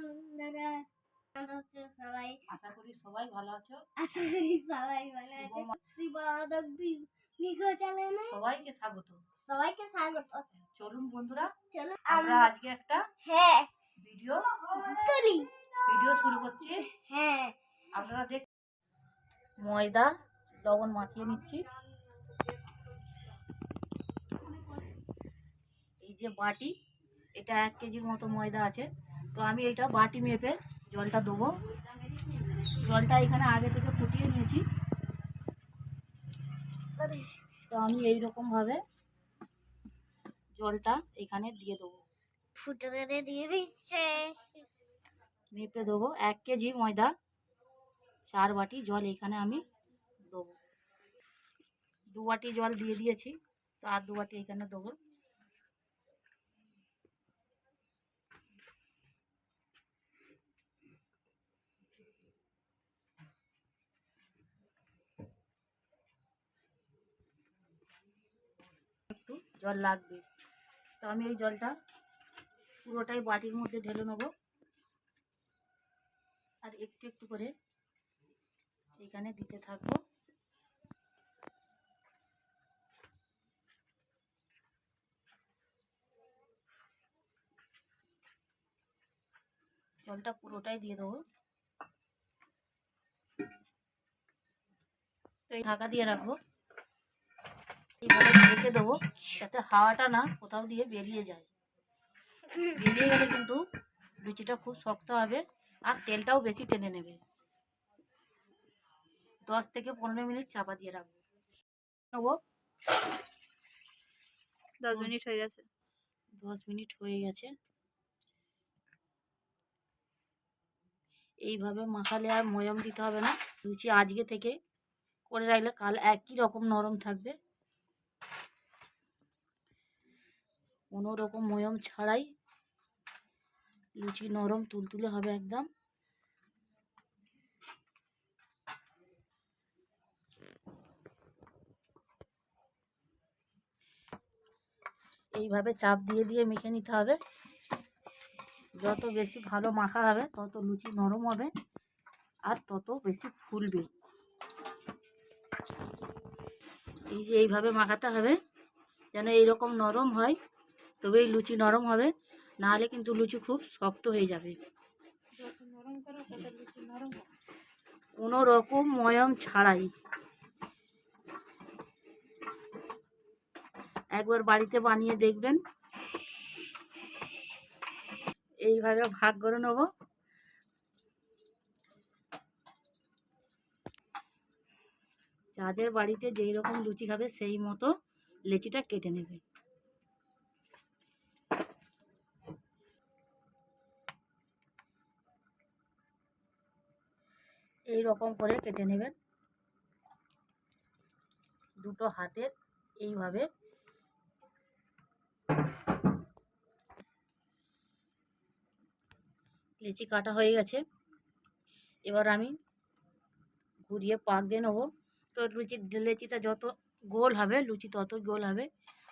বন্ধুরা সবাই? আশা করি সবাই ভালো আছো। আশা করি সবাই ভালো আছে। শিবাদক ভিগো চ্যানেলে সবাইকে স্বাগত। সবাইকে স্বাগত। চলুন বন্ধুরা চলো আমরা আমরা আজকে একটা হ্যাঁ। ভিডিও করি ভিডিও শুরু করছি। হ্যাঁ। আপনারা দেখ ময়দা লবণ মাখিয়ে নিচ্ছি। এই যে বাটি এটা এক কেজির মতো ময়দা আছে। তো আমি এটা বাটি মেপে জলটা দেবো। জলটা এখানে আগে থেকে ফুটিয়ে নিয়েছি। তো আমি এই রকম ভাবে জলটা এখানে দিয়ে দেবো। ফুটো দিয়ে দিচ্ছে। মেপে দেবো। এক কেজি ময়দা চার বাটি জল এখানে আমি দেবো। দু বাটি জল দিয়ে দিয়েছি তো আর দু বাটি এখানে দেবো একটু জল লাগবে। তো আমি এই জলটা পুরোটাই বাটির মধ্যে ঢেলে নেব। আর একটু একটু করে এখানে দিতে থাকব। জলটা পুরোটাই দিয়ে দেবো। তো এই ঢাকা দিয়ে রাখব। এইভাবে ঢেকে দেবো যাতে হাওয়াটা না কোথাও দিয়ে বেরিয়ে যায়। বেরিয়ে গেলে কিন্তু লুচিটা খুব শক্ত হবে আর তেলটাও বেশি টেনে নেবে। দশ থেকে পনেরো মিনিট চাপা দিয়ে রাখব। নেব। দশ মিনিট হয়ে গেছে। দশ মিনিট হয়ে গেছে। এইভাবে মাখালে আর ময়ম দিতে হবে না। লুচি আজকে থেকে করে রাখলে কাল একই রকম নরম থাকবে। কোনো রকম ময়ম ছাড়াই লুচি নরম তুলতুলে হবে একদম। এইভাবে চাপ দিয়ে দিয়ে মেখে নিতে হবে। যত বেশি ভালো মাখা হবে, তত লুচি নরম হবে আর তত বেশি ফুলবে। এই যে এইভাবে মাখাতে হবে, যেন এইরকম নরম হয়। তবেই লুচি নরম হবে, নাহলে কিন্তু লুচি খুব শক্ত হয়ে যাবে। কোনো রকম ময়ম ছাড়াই। একবার বাড়িতে বানিয়ে দেখবেন। এইভাবে ভাগ করে নেব। যাদের বাড়িতে যেই রকম লুচি খাবে, সেই মতো লেচিটা কেটে নেবে। এই রকম করে কেটে নেবেন। দুটো হাতের এইভাবে। লেচি কাটা হয়ে গেছে। এবার আমি ঘুরিয়ে পাক দিয়ে নেব। তো লুচি, লেচিটা যত গোল হবে, লুচি তত গোল হবে।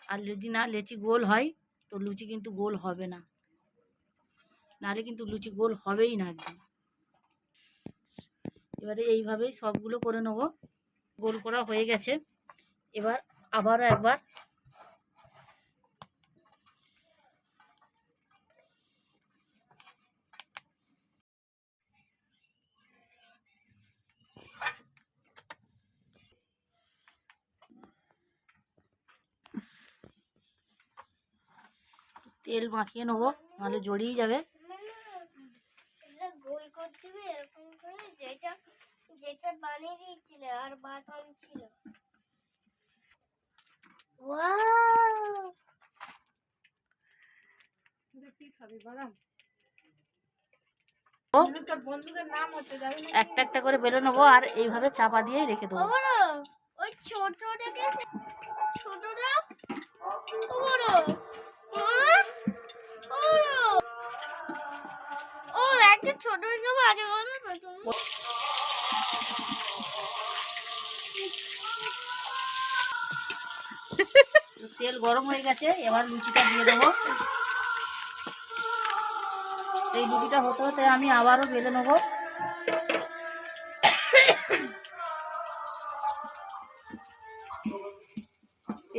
আর যদি না লেচি গোল হয়, তো লুচি কিন্তু গোল হবে না। নাহলে কিন্তু লুচি গোল হবেই না একদম। এবারে এইভাবেই সবগুলো করে নেব। গোল করা হয়ে গেছে। এবার আবারও একবার তেল মাখিয়ে নেব, নাহলে জড়িয়ে যাবে। গোল করে যেটা যেটা বানিয়ে দিয়েছিলে আর বাদাম ছিল। ওয়াও কি খাবি বাদাম ও, বন্ধুদের নাম হচ্ছে একটা একটা করে বেলে নেব আর এইভাবে চাপা দিয়ে রেখে দেবো। বড় ওই ছোটটাকে ছোটটা? বড় ও একটা ছোট বলো তুমি। তেল গরম হয়ে গেছে, এবার লুচিটা দিয়ে দেবো। এই লুচিটা হতে হতে আমি আবারও বেলে নেব।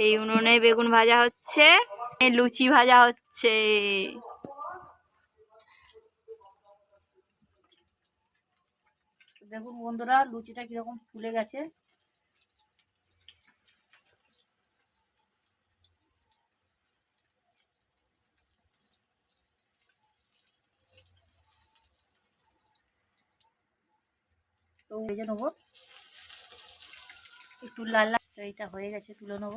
এই উনুনে বেগুন ভাজা হচ্ছে লুচি ভাজা হচ্ছে। দেখুন বন্ধুরা, লুচিটা কীরকম ফুলে গেছে। তো ভেজে নেব। একটু লাল লাল এইটা হয়ে গেছে, তুলে নেব।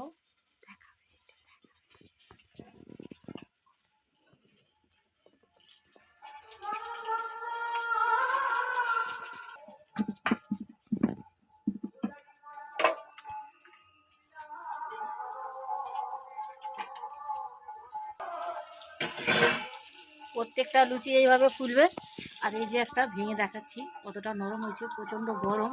প্রত্যেকটা লুচি এইভাবে ফুলবে। আর এই যে একটা ভেঙে দেখাচ্ছি, কতটা নরম হয়েছে, প্রচণ্ড গরম।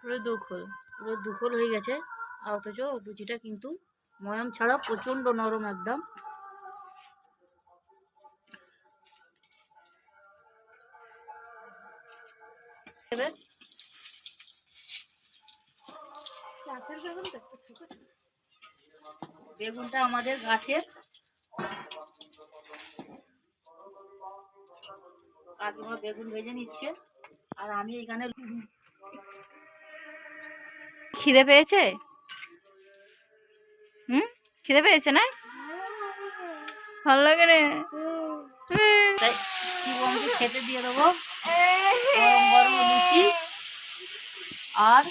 পুরো দুঃখ পুরো দুফল হয়ে গেছে। আর অথচ লুচিটা কিন্তু ময়াম ছাড়া প্রচণ্ড নরম একদম। বেগুনটা আমাদের গাছের কাকিমা বেগুন ভেজে নিচ্ছে। আর আমি এখানে খিদে পেয়েছে? হুম খিদে পেয়েছে না ভালো লাগে রে তাই শিবমকে খেতে দিয়ে দেবো গরম গরম লুচি আর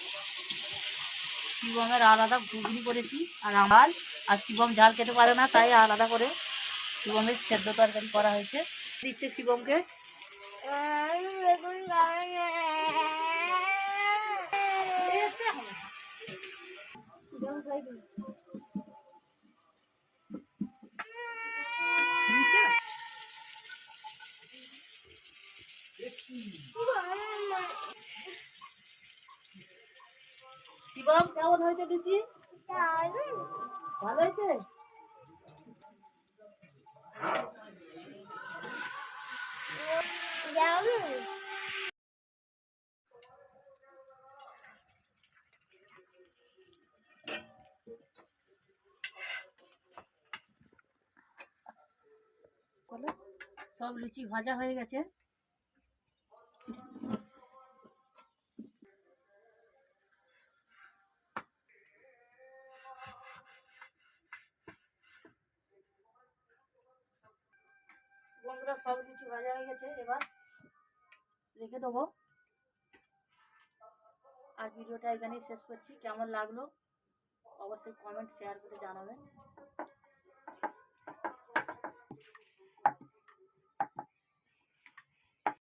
শিবমের আলাদা ঘুগনি করেছি আর আমার আর শিবম ঝাল খেতে পারে না তাই আলাদা করে শিবমের সেদ্ধ তরকারি করা হয়েছে দিচ্ছে শিবমকে খাবে শিবম কেমন হয়েছে দারুণ। ভালো হয়েছে সব লুচি ভাজা হয়ে গেছে বন্ধুরা সব কিছু ভাজা হয়ে গেছে, এবার রেখে দেবো। আর ভিডিওটা এখানেই শেষ করছি। কেমন লাগল অবশ্যই কমেন্ট শেয়ার করে জানাবেন।